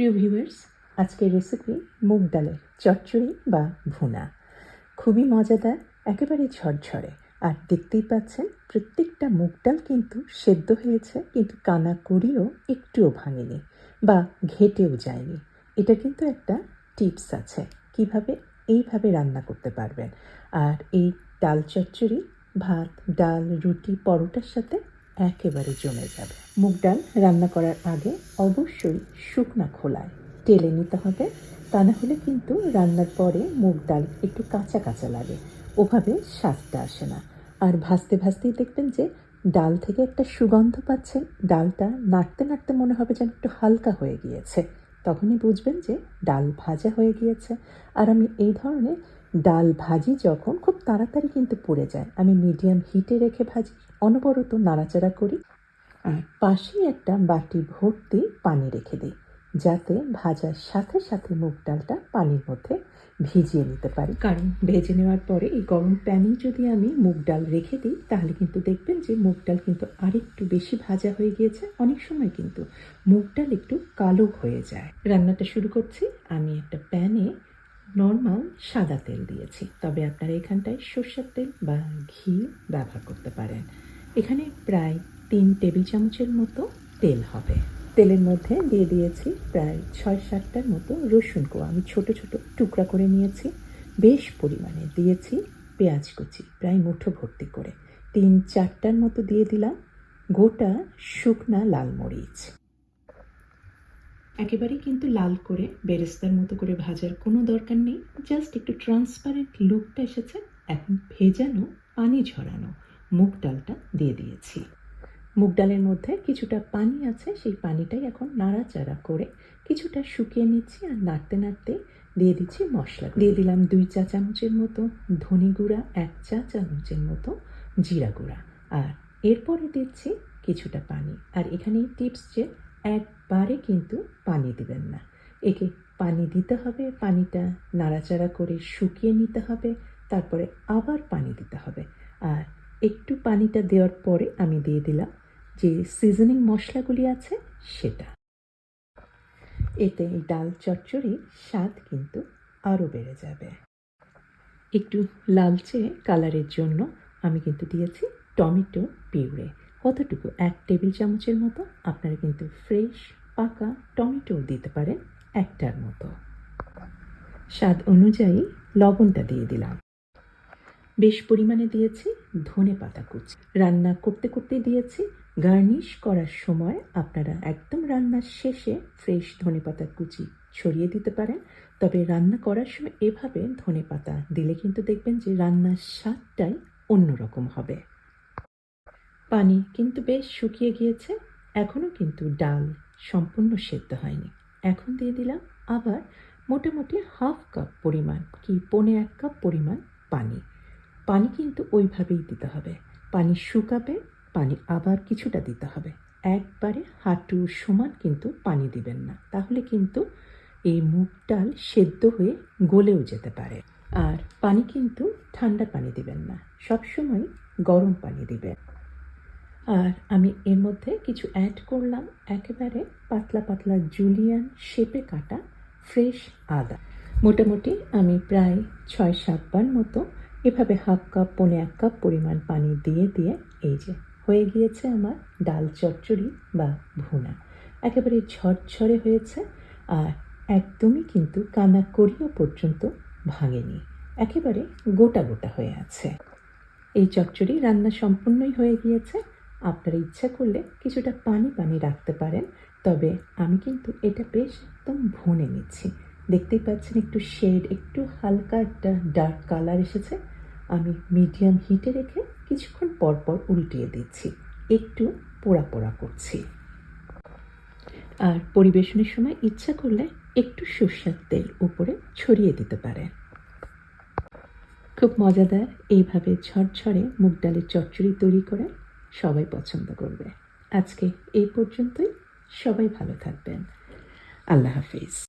প্রিয় ভিউয়ার্স আজকের রেসিপি মুগ ডালের চচ্চড়ি বা ভুনা। খুবই মজাদার, একেবারে ঝরঝরে। আর দেখতেই পাচ্ছেন, প্রত্যেকটা মুগ ডাল কিন্তু সেদ্ধ হয়েছে, কিন্তু কানা করিও একটুও ভাঙেনি বা ঘেটেও যায়নি। এটা কিন্তু একটা টিপস আছে, কীভাবে এইভাবে রান্না করতে পারবেন। আর এই ডাল চচ্চড়ি, ভাত, ডাল, রুটি, পরোটার সাথে একেবারে জমে যাবে। মুগ ডাল রান্না করার আগে অবশ্যই শুকনা খোলায়। টেলে নিতে হবে, তা না হলে কিন্তু রান্নার পরে মুগ ডাল একটু কাঁচা কাঁচা লাগে। ওভাবে স্বাদটা আসে না। আর ভাজতে ভাজতেই দেখবেন যে ডাল থেকে একটা সুগন্ধ পাচ্ছেন ডালটা নাড়তে নাড়তে মনে হবে যেন একটু হালকা হয়ে গিয়েছে। তখনই বুঝবেন যে ডাল ভাজা হয়ে গিয়েছে। আর আমি এই ধরনের ডাল ভাজি যখন খুব তাড়াতাড়ি কিন্তু পুড়ে যায়। আমি মিডিয়াম হিটে রেখে ভাজি, অনবরত নাড়াচাড়া করি। আর পাশেই একটা বাটি ভর্তি পানি রেখে দিই, যাতে ভাজার সাথে সাথে মুগ ডালটা পানির মধ্যে ভিজিয়ে নিতে পারি। কারণ ভেজে নেওয়ার পরে এই গরম প্যানেই যদি আমি মুগ ডাল রেখে দিই, তাহলে কিন্তু দেখবেন যে মুগ ডাল কিন্তু আরেকটু বেশি ভাজা হয়ে গিয়েছে। অনেক সময় কিন্তু মুগ ডাল একটু কালো হয়ে যায়। রান্নাটা শুরু করছি। আমি একটা প্যানে নর্মাল সাদা তেল দিয়েছি। তবে আপনারা এখানটায় সর্ষের তেল বা ঘি ব্যবহার করতে পারেন। এখানে প্রায় তিন টেবিল চামচের মতো তেল হবে। তেলের মধ্যে দিয়ে দিয়েছি প্রায় ছয় সাতটার মতো রসুন কোয়া আমি ছোট ছোট টুকরা করে নিয়েছি। বেশ পরিমাণে দিয়েছি পেঁয়াজ কুচি, প্রায় মুঠো ভর্তি করে। তিন চারটার মতো দিয়ে দিলাম গোটা শুকনা লাল মরিচ। একেবারেই কিন্তু লাল করে, বেরেস্তার মতো করে ভাজার কোনো দরকার নেই। জাস্ট একটু ট্রান্সপারেন্ট লুকটা এসেছে। এখন ভেজানো, পানি ঝরানো মুগ ডালটা দিয়ে দিয়েছি। মুগ ডালের মধ্যে কিছুটা পানি আছে, সেই পানিটাই এখন নাড়াচাড়া করে কিছুটা শুকিয়ে নিচ্ছি আর নাড়তে নাড়তে দিয়ে দিচ্ছি মশলা। দিয়ে দিলাম দুই চা চামচের মতো ধনে গুঁড়া, এক চা চামচের মতো জিরা গুঁড়া। আর এরপরে দিচ্ছি কিছুটা পানি। আর এখানেই টিপস যে একবারে কিন্তু পানি দিবেন না। একে পানি দিতে হবে, পানিটা নাড়াচাড়া করে শুকিয়ে নিতে হবে, তারপরে আবার পানি দিতে হবে। আর একটু পানিটা দেওয়ার পরে আমি দিয়ে দিলাম যে সিজনিং মশলাগুলি আছে সেটা। এতে এই ডাল চচ্চড়ির স্বাদ কিন্তু আরও বেড়ে যাবে। একটু লালচে কালারের জন্য আমি কিন্তু দিয়েছি টমেটো পিউরে। কতটুকু এক টেবিল চামচের মতো? আপনারা কিন্তু ফ্রেশ, পাকা টমেটো দিতে পারেন একটার মতো। স্বাদ অনুযায়ী লবণটা দিয়ে দিলাম। বেশ পরিমাণে দিয়েছি ধনে পাতা কুচি। রান্না করতে করতে দিয়েছি। গার্নিশ করার সময় আপনারা একদম রান্নার শেষে ফ্রেশ ধনে পাতা কুচি ছড়িয়ে দিতে পারেন। তবে রান্না করার সময় এভাবে ধনে পাতা দিলে কিন্তু দেখবেন যে রান্নার স্বাদটাই অন্যরকম হবে। পানি কিন্তু বেশ শুকিয়ে গিয়েছে এখনও কিন্তু ডাল সম্পূর্ণ সেদ্ধ হয়নি। এখন দিয়ে দিলাম আবার মোটামুটি হাফ কাপ পরিমাণ কি পনে এক কাপ পরিমাণ পানি। পানি কিন্তু ওইভাবেই দিতে হবে। পানি শুকাবে, পানি আবার কিছুটা দিতে হবে। একবারে হাঁটু সমান কিন্তু পানি দিবেন না, তাহলে কিন্তু এই মুগ ডাল সেদ্ধ হয়ে গলেও যেতে পারে। আর পানি কিন্তু ঠান্ডা পানি দিবেন না, সবসময় গরম পানি দিবেন। আর আমি এর মধ্যে কিছু অ্যাড করলাম। একেবারে পাতলা পাতলা জুলিয়ান শেপে কাটা ফ্রেশ আদা। মোটামুটি আমি প্রায় ছয় সাতবার মতো এভাবে হাফ কাপ পনে এক কাপ পরিমাণ পানি দিয়ে দিয়ে এই যে হয়ে গিয়েছে আমার ডাল চচ্চড়ি বা ভুনা। একেবারে ঝরঝরে হয়েছে আর একদমই কিন্তু কানা করিও পর্যন্ত ভাঙেনি। একেবারে গোটা গোটা হয়ে আছে। এই চচ্চড়ি রান্না সম্পূর্ণই হয়ে গিয়েছে। আপনারা ইচ্ছা করলে কিছুটা পানি পানি রাখতে পারেন, তবে আমি কিন্তু এটা বেশ একদম ভুনে নিচ্ছি। দেখতেই পাচ্ছেন একটু শেড, একটু হালকা একটা ডার্ক কালার এসেছে। আমি মিডিয়াম হিটে রেখে কিছুক্ষণ পর পর উল্টিয়ে দিচ্ছি। একটু পোড়া পোড়া করছি। আর পরিবেশনের সময় ইচ্ছা করলে একটু সর্ষের তেল উপরে ছড়িয়ে দিতে পারেন। খুব মজাদার, এইভাবে ঝরঝরে মুগ ডালের চচ্চড়ি তৈরি করে সবাই পছন্দ করবে। আজকে এই পর্যন্তই। সবাই ভালো থাকবেন। আল্লাহ হাফিজ।